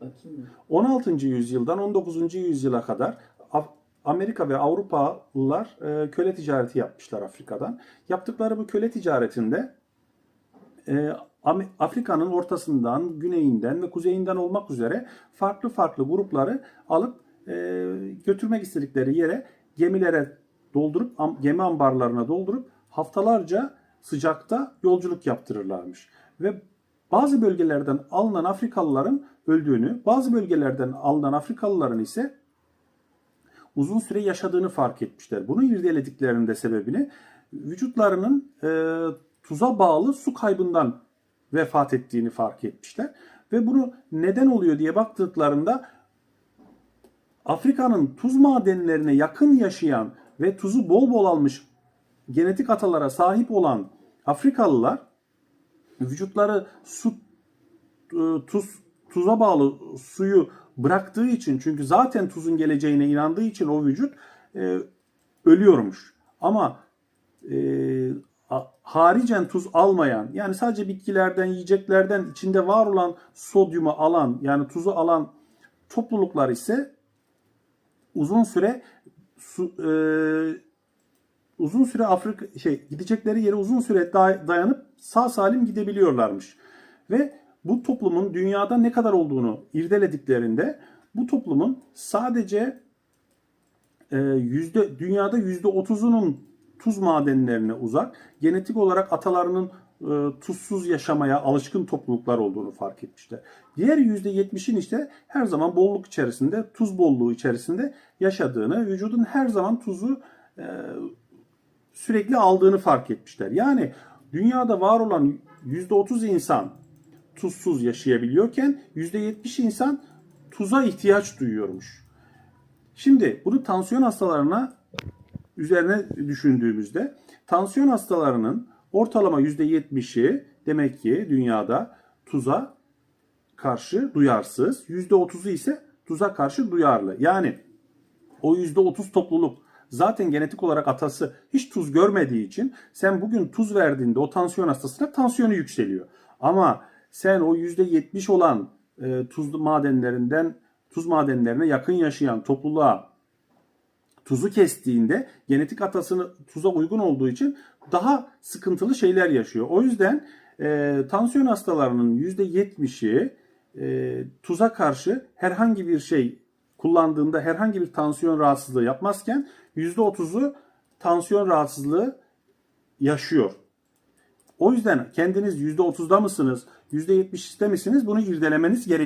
Bakayım mı? 16. yüzyıldan 19. yüzyıla kadar Amerika ve Avrupalılar e, köle ticareti yapmışlar Afrika'dan. Yaptıkları bu köle ticaretinde e, Afrika'nın ortasından, güneyinden ve kuzeyinden olmak üzere farklı farklı grupları alıp e, götürmek istedikleri yere gemilere doldurup gemi ambarlarına doldurup haftalarca sıcakta yolculuk yaptırırlarmış. Ve bazı bölgelerden alınan Afrikalıların öldüğünü, bazı bölgelerden alınan Afrikalıların ise uzun süre yaşadığını fark etmişler. Bunu irdelediklerinde sebebini vücutlarının e, tuza bağlı su kaybından vefat ettiğini fark etmişler. Ve bunu neden oluyor diye baktıklarında Afrika'nın tuz madenlerine yakın yaşayan ve tuzu bol bol almış genetik atalara sahip olan Afrikalılar vücutları su e, tuz tuza bağlı suyu bıraktığı için çünkü zaten tuzun geleceğine inandığı için o vücut e, ölüyormuş. Ama e, haricen tuz almayan yani sadece bitkilerden yiyeceklerden içinde var olan sodyumu alan yani tuzu alan topluluklar ise uzun süre su, e, uzun süre Afrika şey gidecekleri yere uzun süre day- dayanıp sağ salim gidebiliyorlarmış. Ve bu toplumun dünyada ne kadar olduğunu irdelediklerinde bu toplumun sadece e, yüzde dünyada yüzde otuzunun tuz madenlerine uzak, genetik olarak atalarının e, tuzsuz yaşamaya alışkın topluluklar olduğunu fark etmişler. Diğer yüzde yetmişin işte her zaman bolluk içerisinde, tuz bolluğu içerisinde yaşadığını, vücudun her zaman tuzu e, sürekli aldığını fark etmişler. Yani dünyada var olan yüzde otuz insan tuzsuz yaşayabiliyorken yüzde yetmiş insan tuza ihtiyaç duyuyormuş. Şimdi bunu tansiyon hastalarına üzerine düşündüğümüzde tansiyon hastalarının ortalama %70'i demek ki dünyada tuza karşı duyarsız, %30'u ise tuza karşı duyarlı. Yani o %30 topluluk zaten genetik olarak atası hiç tuz görmediği için sen bugün tuz verdiğinde o tansiyon hastasına tansiyonu yükseliyor. Ama sen o %70 olan e, tuz madenlerinden tuz madenlerine yakın yaşayan topluluğa tuzu kestiğinde genetik atasını tuza uygun olduğu için daha sıkıntılı şeyler yaşıyor. O yüzden e, tansiyon hastalarının %70'i e, tuza karşı herhangi bir şey kullandığında herhangi bir tansiyon rahatsızlığı yapmazken %30'u tansiyon rahatsızlığı yaşıyor. O yüzden kendiniz %30'da mısınız, %70'de misiniz bunu irdelemeniz gerekiyor.